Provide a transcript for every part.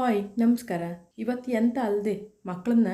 Hi, ನಮಸ್ಕಾರ. ಇವತ್ತು ಎಂತ ಅಲ್ದೆ ಮಕ್ಕಳನ್ನ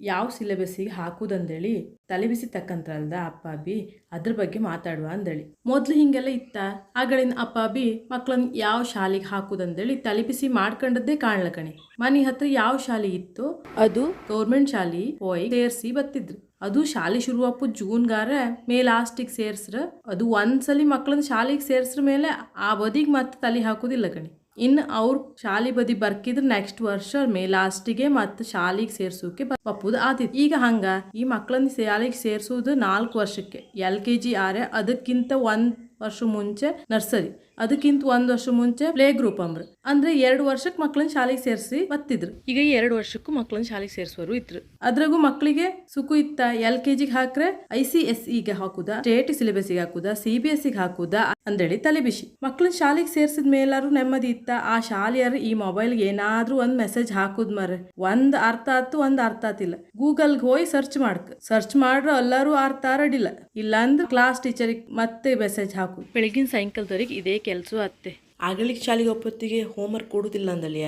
ಯಾವ ಸಿಲೆಬಸ್ಸಿಗೆ ಹಾಕುದಂದೇಳಿ ತಲೆಬಿಸಿ ತಕ್ಕಂತ್ರಲ್ದ ಅಪ್ಪ ಅಬ್ಬಿ ಅದ್ರ ಬಗ್ಗೆ ಮಾತಾಡುವ ಅಂದೇಳಿ. ಮೊದ್ಲು ಹಿಂಗೆಲ್ಲ ಇತ್ತ? ಆಗಳಿನ ಅಪ್ಪ ಅಬ್ಬಿ ಮಕ್ಕಳನ್ನ ಯಾವ ಶಾಲೆಗೆ ಹಾಕುದಂದೇಳಿ ತಲೆಬಿಸಿ ಮಾಡ್ಕೊಂಡದ್ದೇ ಕಾಣ್ಲ ಕಣೆ. ಮನೆ ಹತ್ರ ಯಾವ ಶಾಲೆ ಇತ್ತು ಅದು ಗೌರ್ಮೆಂಟ್ ಶಾಲೆ ಹೋಯ್ ಸೇರ್ಸಿ ಬತ್ತಿದ್ರು. ಅದು ಶಾಲೆ ಶುರುವಪ್ಪು ಜೂನ್ಗಾರ ಮೇ ಲಾಸ್ಟಿಗೆ ಸೇರ್ಸ್ರ, ಅದು ಒಂದ್ಸಲಿ ಮಕ್ಕಳನ್ನ ಶಾಲೆಗೆ ಸೇರ್ಸ್ರ ಮೇಲೆ ಆ ಬದಿಗೆ ಮತ್ತೆ ತಲೆ ಹಾಕೋದಿಲ್ಲ ಕಣಿ. ಇನ್ನು ಅವ್ರ ಶಾಲಿ ಬದಿ ಬರ್ಕಿದ್ರೆ ನೆಕ್ಸ್ಟ್ ವರ್ಷ ಮೇ ಲಾಸ್ಟಿಗೆ ಮತ್ತೆ ಶಾಲಿಗೆ ಸೇರ್ಸೋಕೆ ಬಪ್ಪುದು ಆತಿತ್ತು ಈಗ ಹಂಗ ಈ ಮಕ್ಕಳನ್ನ ಶಾಲೆಗೆ ಸೇರ್ಸೋದು ನಾಲ್ಕು ವರ್ಷಕ್ಕೆ, ಎಲ್ ಕೆ ಜಿ ಆರೆ ಅದಕ್ಕಿಂತ ಒಂದ್ ವರ್ಷ ಮುಂಚೆ ನರ್ಸರಿ. ಅದಕ್ಕಿಂತ ಒಂದ್ ವರ್ಷ ಮುಂಚೆ ಪ್ಲೇ ಗ್ರೂಪ್ ಅಂಬ್ರ ಅಂದ್ರೆ ಎರಡು ವರ್ಷಕ್ಕೆ ಮಕ್ಕಳನ್ನ ಶಾಲೆಗೆ ಸೇರಿಸಿ ಬತ್ತಿದ್ರು. ಈಗ ಎರಡು ವರ್ಷಕ್ಕೂ ಮಕ್ಕಳನ್ನ ಶಾಲೆಗೆ ಸೇರಿಸುವರು ಇದ್ರು. ಅದ್ರಾಗೂ ಮಕ್ಕಳಿಗೆ ಸುಕು ಇತ್ತ ಎಲ್ ಕೆ ಜಿಗೆ ಹಾಕ್ರೆ ಐ ಸಿ ಎಸ್ ಇಗೆ ಹಾಕುದ ಸ್ಟೇಟ್ ಸಿಲೆಬಸ್ಗೆ ಹಾಕುದ ಸಿ ಬಿ ಎಸ್ಗೆ ಹಾಕುದ ಅಂದೇಳಿ ತಲೆಬಿಸಿ. ಮಕ್ಕಳನ್ನ ಶಾಲೆಗೆ ಸೇರ್ಸಿದ ಮೇಲಾರು ನೆಮ್ಮದಿ ಇತ್ತ ಆ ಶಾಲೆಯರು ಈ ಮೊಬೈಲ್ಗೆ ಏನಾದ್ರೂ ಒಂದ್ ಮೆಸೇಜ್ ಹಾಕುದ್ ಮರ ಒಂದ್ ಅರ್ಥ ಆತು ಒಂದ್ ಅರ್ಥ ಆತಿಲ್ಲ. ಗೂಗಲ್ಗೆ ಹೋಗಿ ಸರ್ಚ್ ಮಾಡ್ಕ. ಸರ್ಚ್ ಮಾಡ್ರ ಎಲ್ಲರೂ ಅರ್ಥ ಆರಡಿಲ್ಲ. ಇಲ್ಲಾಂದ್ರೆ ಕ್ಲಾಸ್ ಟೀಚರಿಗೆ ಮತ್ತೆ ಮೆಸೇಜ್ ಹಾಕು ಬೆಳಗಿನ ಸಾಯಂಕಾಲದವರೆಗೆ ಇದೇ ಕೆಲಸ ಅತ್ತೆ. ಆಗಲಿಕ್ಕೆ ಶಾಲೆಗೆ ಒಪ್ಪತ್ತಿಗೆ ಹೋಮ್ವರ್ಕ್ ಕೊಡೋದಿಲ್ಲ ಅಂದಳಿಯ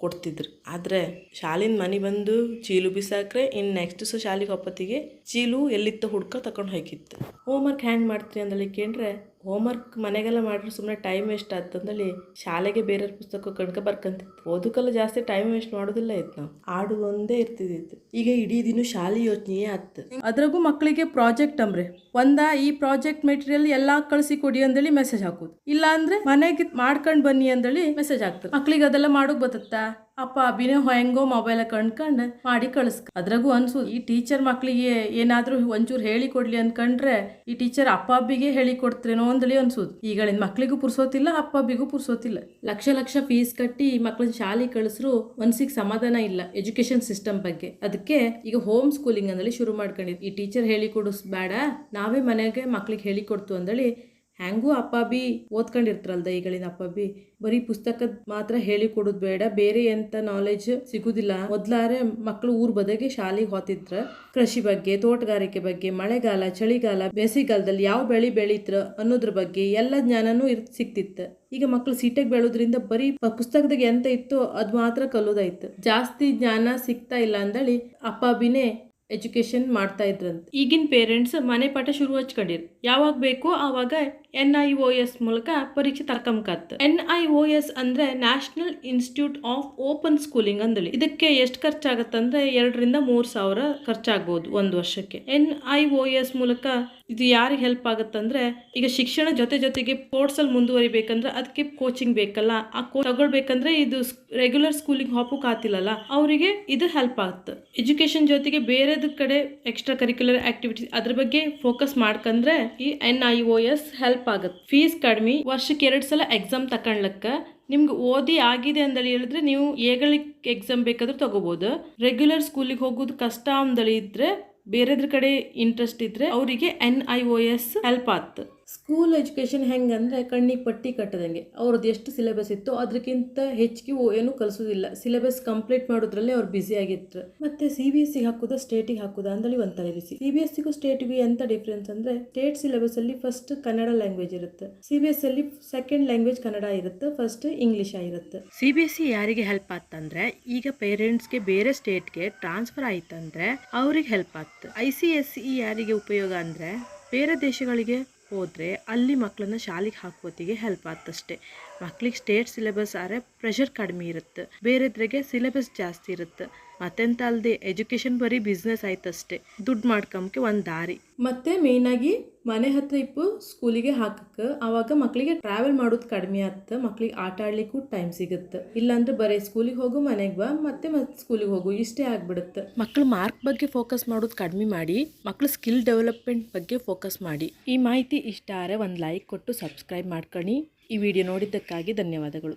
ಕೊಡ್ತಿದ್ರು. ಆದರೆ ಶಾಲಿನ ಮನೆ ಬಂದು ಚೀಲು ಬಿಸಾಕ್ರೆ ಇನ್ನು ನೆಕ್ಸ್ಟ್ ಸೊ ಶಾಲೆಗೆ ಒಪ್ಪತ್ತಿಗೆ ಚೀಲು ಎಲ್ಲಿತ್ತ ಹುಡ್ಕ ತಕೊಂಡು ಹೋಗಿತ್ತು ಹೋಮ್ವರ್ಕ್ ಹ್ಯಾಂಗೆ ಮಾಡ್ತೀರಿ ಅಂದಳಿ ಕೇಂದ್ರೆ ಹೋಮ್ವರ್ಕ್ ಮನೆಗೆಲ್ಲ ಮಾಡಿದ್ರೆ ಸುಮ್ಮನೆ ಟೈಮ್ ವೇಸ್ಟ್ ಆತಂದಲ್ಲಿ ಶಾಲೆಗೆ ಬೇರೆ ಪುಸ್ತಕ ಕಣ್ಕ ಬರ್ಕಂತಿತ್ತು. ಓದಕ್ಕೆಲ್ಲ ಜಾಸ್ತಿ ಟೈಮ್ ವೇಸ್ಟ್ ಮಾಡೋದಿಲ್ಲ ಇತ್ತು ನಾವು. ಆಡು ಒಂದೇ ಇರ್ತಿದ್ದಿತ್ತು. ಈಗ ಇಡೀ ದಿನ ಶಾಲೆ ಯೋಚನೆಯೇ ಆಗ್ತದೆ. ಅದ್ರಾಗೂ ಮಕ್ಕಳಿಗೆ ಪ್ರಾಜೆಕ್ಟ್ ಅಂಬ್ರೆ ಒಂದ ಈ ಪ್ರಾಜೆಕ್ಟ್ ಮೆಟೀರಿಯಲ್ ಎಲ್ಲಾ ಕಳಿಸಿ ಕೊಡಿ ಅಂದೇಳಿ ಮೆಸೇಜ್ ಹಾಕೋದು. ಇಲ್ಲ ಅಂದ್ರೆ ಮನೆಗೆ ಮಾಡ್ಕೊಂಡ್ ಬನ್ನಿ ಅಂದೇಳಿ ಮೆಸೇಜ್ ಹಾಕ್ತಾರೆ. ಮಕ್ಳಿಗೆ ಅದೆಲ್ಲ ಮಾಡೋಕ್ ಬತ್ತತ್ತಾ ಅಪ್ಪ ಅಭಿನೇ ಹೆಂಗೋ ಮೊಬೈಲ್ ಕಂಡ್ಕಂಡು ಮಾಡಿ ಕಳಿಸ್ಕ. ಅದ್ರಾಗೂ ಅನ್ಸು, ಈ ಟೀಚರ್ ಮಕ್ಕಳಿಗೆ ಏನಾದರೂ ಒಂಚೂರು ಹೇಳಿ ಕೊಡ್ಲಿ ಅನ್ಕಂಡ್ರೆ ಈ ಟೀಚರ್ ಅಪ್ಪ ಅಬ್ಬಿಗೆ ಹೇಳಿ ಕೊಡ್ತ್ರೇನೋ ಅಂದಳಿ ಅನ್ಸುದು. ಈಗಳಿನ ಮಕ್ಳಿಗೂ ಪುರ್ಸೋತಿಲ್ಲ, ಅಪ್ಪ ಅಬ್ಬಿಗೂ ಪುರ್ಸೋತಿಲ್ಲ. ಲಕ್ಷ ಲಕ್ಷ ಫೀಸ್ ಕಟ್ಟಿ ಈ ಮಕ್ಳನ್ನ ಶಾಲೆ ಕಳಿಸ್ರು ಮನ್ಸಿಗೆ ಸಮಾಧಾನ ಇಲ್ಲ ಎಜುಕೇಶನ್ ಸಿಸ್ಟಮ್ ಬಗ್ಗೆ. ಅದಕ್ಕೆ ಈಗ ಹೋಮ್ ಸ್ಕೂಲಿಂಗ್ ಅಂದಳಿ ಶುರು ಮಾಡ್ಕೊಂಡಿದ್. ಈ ಟೀಚರ್ ಹೇಳಿ ಕೊಡಿಸ್ ಬೇಡ, ನಾವೇ ಮನೆಗೆ ಮಕ್ಳಿಗೆ ಹೇಳಿ ಕೊಡ್ತು ಅಂದಳಿ ಹ್ಯಾಂಗೂ ಅಪ್ಪ ಬಿ ಓದ್ಕೊಂಡಿರ್ತಾರಲ್ದ ಈಗಳಿನ ಅಪ್ಪ ಬಿ? ಬರೀ ಪುಸ್ತಕದ ಮಾತ್ರ ಹೇಳಿ ಕೊಡೋದು ಬೇಡ, ಬೇರೆ ಎಂತ ನಾಲೆಜ್ ಸಿಗುದಿಲ್ಲ. ಮೊದ್ಲಾರೆ ಮಕ್ಕಳು ಊರ್ ಬದಗೆ ಶಾಲೆಗೆ ಹೋತಿದ್ರ. ಕೃಷಿ ಬಗ್ಗೆ, ತೋಟಗಾರಿಕೆ ಬಗ್ಗೆ, ಮಳೆಗಾಲ, ಚಳಿಗಾಲ, ಬೇಸಿಗೆಗಾಲದಲ್ಲಿ ಯಾವ ಬೆಳಿ ಬೆಳೀತ್ರ ಅನ್ನೋದ್ರ ಬಗ್ಗೆ ಎಲ್ಲ ಜ್ಞಾನನೂ ಇರ್ ಸಿಕ್ತಿತ್ತು ಈಗ ಮಕ್ಕಳು ಸೀಟೆಗೆ ಬೆಳೋದ್ರಿಂದ ಬರೀ ಪುಸ್ತಕದಾಗ ಎಂತ ಇತ್ತು ಅದು ಮಾತ್ರ ಕಲೋದಾಯ್ತು ಜಾಸ್ತಿ ಜ್ಞಾನ ಸಿಗ್ತಾ ಇಲ್ಲ ಅಂದಳಿ ಅಪ್ಪ ಬಿನೇ ಎಜುಕೇಶನ್ ಮಾಡ್ತಾ ಇದ್ರಂತ. ಈಗಿನ ಪೇರೆಂಟ್ಸ್ ಮನೆ ಪಾಠ ಶುರು ಹಚ್ಕೊಂಡಿರ್. ಯಾವಾಗ ಬೇಕೋ ಆವಾಗ ಎನ್ ಐ ಒ ಎಸ್ ಮೂಲಕ ಪರೀಕ್ಷೆ ತರ್ಕಂಬಕತ್ ಎನ್ ಐ ಒ ಎಸ್ ಅಂದ್ರೆ national institute of open schooling ಅಂದಳಿ ಇದಕ್ಕೆ ಎಷ್ಟು ಖರ್ಚಾಗತ್ತಂದ್ರೆ ಎರಡರಿಂದ ಮೂರು ಸಾವಿರ ಖರ್ಚಾಗ್ಬೋದು ಒಂದು ವರ್ಷಕ್ಕೆ. ಎನ್ ಐ ಒ ಎಸ್ ಮೂಲಕ ಇದು ಯಾರಿಗೆ ಹೆಲ್ಪ್ ಆಗುತ್ತಂದ್ರೆ, ಈಗ ಶಿಕ್ಷಣ ಜೊತೆ ಜೊತೆಗೆ ಸ್ಪೋರ್ಟ್ಸಲ್ಲಿ ಮುಂದುವರಿಬೇಕಂದ್ರೆ ಅದಕ್ಕೆ ಕೋಚಿಂಗ್ ಬೇಕಲ್ಲ. ಆ ಕೋಚ್ ತಗೊಳ್ಬೇಕಂದ್ರೆ ಇದು ರೆಗ್ಯುಲರ್ ಸ್ಕೂಲಿಂಗ್ ಹಾಪುಕ್ ಆಗ್ತಿಲ್ಲಲ್ಲ ಅವರಿಗೆ ಇದು ಹೆಲ್ಪ್ ಆಗುತ್ತೆ. ಎಜುಕೇಶನ್ ಜೊತೆಗೆ ಬೇರೆದ ಕಡೆ ಎಕ್ಸ್ಟ್ರಾ ಕರಿಕ್ಯುಲರ್ ಆಕ್ಟಿವಿಟೀಸ್ ಅದ್ರ ಬಗ್ಗೆ ಫೋಕಸ್ ಮಾಡ್ಕಂದ್ರೆ ಈ N I O S help ಆಗುತ್ತೆ. ಫೀಸ್ ಕಡಿಮೆ. ವರ್ಷಕ್ಕೆ ಎರಡು ಸಲ ಎಕ್ಸಾಮ್ ತಕೊಂಡ್ಲಕ್ಕ. ನಿಮ್ಗೆ ಓದಿ ಆಗಿದೆ ಅಂದಳಿ ಹೇಳಿದ್ರೆ ನೀವು ಏಗಳಿಗೆ ಎಕ್ಸಾಮ್ ಬೇಕಾದ್ರೂ ತಗೋಬಹುದು ರೆಗ್ಯುಲರ್ ಸ್ಕೂಲಿಗೆ ಹೋಗೋದು ಕಷ್ಟ ಅಂದಳಿ ಇದ್ರೆ ಬೇರೆದ್ರ ಕಡೆ ಇಂಟ್ರೆಸ್ಟ್ ಇದ್ರೆ ಅವರಿಗೆ N I O S help ಆತ್. ಸ್ಕೂಲ್ ಎಜುಕೇಷನ್ ಹೆಂಗೆ ಅಂದರೆ ಕಣ್ಣಿಗೆ ಪಟ್ಟಿ ಕಟ್ಟದಂಗೆ. ಅವ್ರದ್ದು ಎಷ್ಟು ಸಿಲೆಬಸ್ ಇತ್ತು ಅದಕ್ಕಿಂತ ಹೆಚ್ಚಿಗೆ ಏನು ಕಲಿಸೋದಿಲ್ಲ. ಸಿಲೆಬಸ್ ಕಂಪ್ಲೀಟ್ ಮಾಡೋದ್ರಲ್ಲೇ ಅವ್ರು ಬ್ಯುಸಿ ಆಗಿರ್ತಾರೆ. ಮತ್ತೆ ಸಿ ಬಿ ಎಸ್ ಹಾಕೋದ ಹಾಕುದಾ ಸ್ಟೇಟಿಗೆ ಹಾಕೋದ ಅಂತೇಳಿ ಒಂಥರ ಬಿಸಿ. ಸಿ ಬಿ ಎಸ್ ಸಿಗೂ ಸ್ಟೇಟ್ಗೆ ಎಂತ ಡಿಫ್ರೆನ್ಸ್ ಅಂದರೆ ಸ್ಟೇಟ್ ಸಿಲೆಬಸ್ಸಲ್ಲಿ ಫಸ್ಟ್ ಕನ್ನಡ ಲ್ಯಾಂಗ್ವೇಜ್ ಇರುತ್ತೆ. ಸಿ ಬಿ ಎಸ್ ಅಲ್ಲಿ ಸೆಕೆಂಡ್ ಲ್ಯಾಂಗ್ವೇಜ್ ಕನ್ನಡ ಇರುತ್ತೆ ಫಸ್ಟ್ ಇಂಗ್ಲೀಷ್ ಆಗಿರುತ್ತೆ. ಸಿ ಬಿ ಎಸ್ ಸಿ ಯಾರಿಗೆ ಹೆಲ್ಪ್ ಆಗ್ತಂದ್ರೆ, ಈಗ ಪೇರೆಂಟ್ಸ್ಗೆ ಬೇರೆ ಸ್ಟೇಟ್ಗೆ ಟ್ರಾನ್ಸ್ಫರ್ ಆಯ್ತಂದ್ರೆ ಅವ್ರಿಗೆ ಹೆಲ್ಪ್ ಆಗ್ತದೆ. ಐ ಸಿ ಎಸ್ ಸಿ ಯಾರಿಗೆ ಉಪಯೋಗ ಅಂದ್ರೆ ಬೇರೆ ದೇಶಗಳಿಗೆ ಹೋದರೆ ಅಲ್ಲಿ ಮಕ್ಕಳನ್ನ ಶಾಲೆಗೆ ಹಾಕೋತಿಗೆ ಹೆಲ್ಪ್ ಆತಷ್ಟೇ ಮಕ್ಳಿಗೆ ಸ್ಟೇಟ್ ಸಿಲೆಬಸ್ ಆದರೆ ಪ್ರೆಷರ್ ಕಡಿಮೆ ಇರುತ್ತೆ. ಬೇರೆದ್ರಿಗೆ ಸಿಲೆಬಸ್ ಜಾಸ್ತಿ ಇರುತ್ತೆ. ಮತ್ತೆಂತ ಅಲ್ಲದೆ ಎಜುಕೇಶನ್ ಬರೀ ಬಿಸ್ನೆಸ್ ಆಯ್ತಷ್ಟೇ. ದುಡ್ಡು ಮಾಡ್ಕೊಂಬಕ್ಕೆ ಒಂದು ದಾರಿ. ಮತ್ತೆ ಮೇನ್ ಆಗಿ ಮನೆ ಹತ್ರ ಇಪ್ಪು ಸ್ಕೂಲಿಗೆ ಹಾಕಕ್ಕೆ ಅವಾಗ ಮಕ್ಕಳಿಗೆ ಟ್ರಾವೆಲ್ ಮಾಡೋದು ಕಡಿಮೆ ಆಗುತ್ತೆ ಮಕ್ಳಿಗೆ ಆಟ ಆಡ್ಲಿಕ್ಕೂ ಟೈಮ್ ಸಿಗುತ್ತೆ. ಇಲ್ಲಾಂದ್ರೆ ಬರೀ ಸ್ಕೂಲಿಗೆ ಹೋಗು ಮನೆಗೆ ಬಾ ಮತ್ತೆ ಮತ್ತೆ ಸ್ಕೂಲಿಗೆ ಹೋಗು ಇಷ್ಟೇ ಆಗ್ಬಿಡುತ್ತೆ. ಮಕ್ಕಳು ಮಾರ್ಕ್ ಬಗ್ಗೆ ಫೋಕಸ್ ಮಾಡೋದು ಕಡಿಮೆ ಮಾಡಿ ಮಕ್ಕಳು ಸ್ಕಿಲ್ ಡೆವಲಪ್ಮೆಂಟ್ ಬಗ್ಗೆ ಫೋಕಸ್ ಮಾಡಿ. ಈ ಮಾಹಿತಿ ಇಷ್ಟ ಆದರೆ ಒಂದು ಲೈಕ್ ಕೊಟ್ಟು ಸಬ್ಸ್ಕ್ರೈಬ್ ಮಾಡ್ಕೊಳ್ಳಿ ಈ ವಿಡಿಯೋ ನೋಡಿದ್ದಕ್ಕಾಗಿ ಧನ್ಯವಾದಗಳು.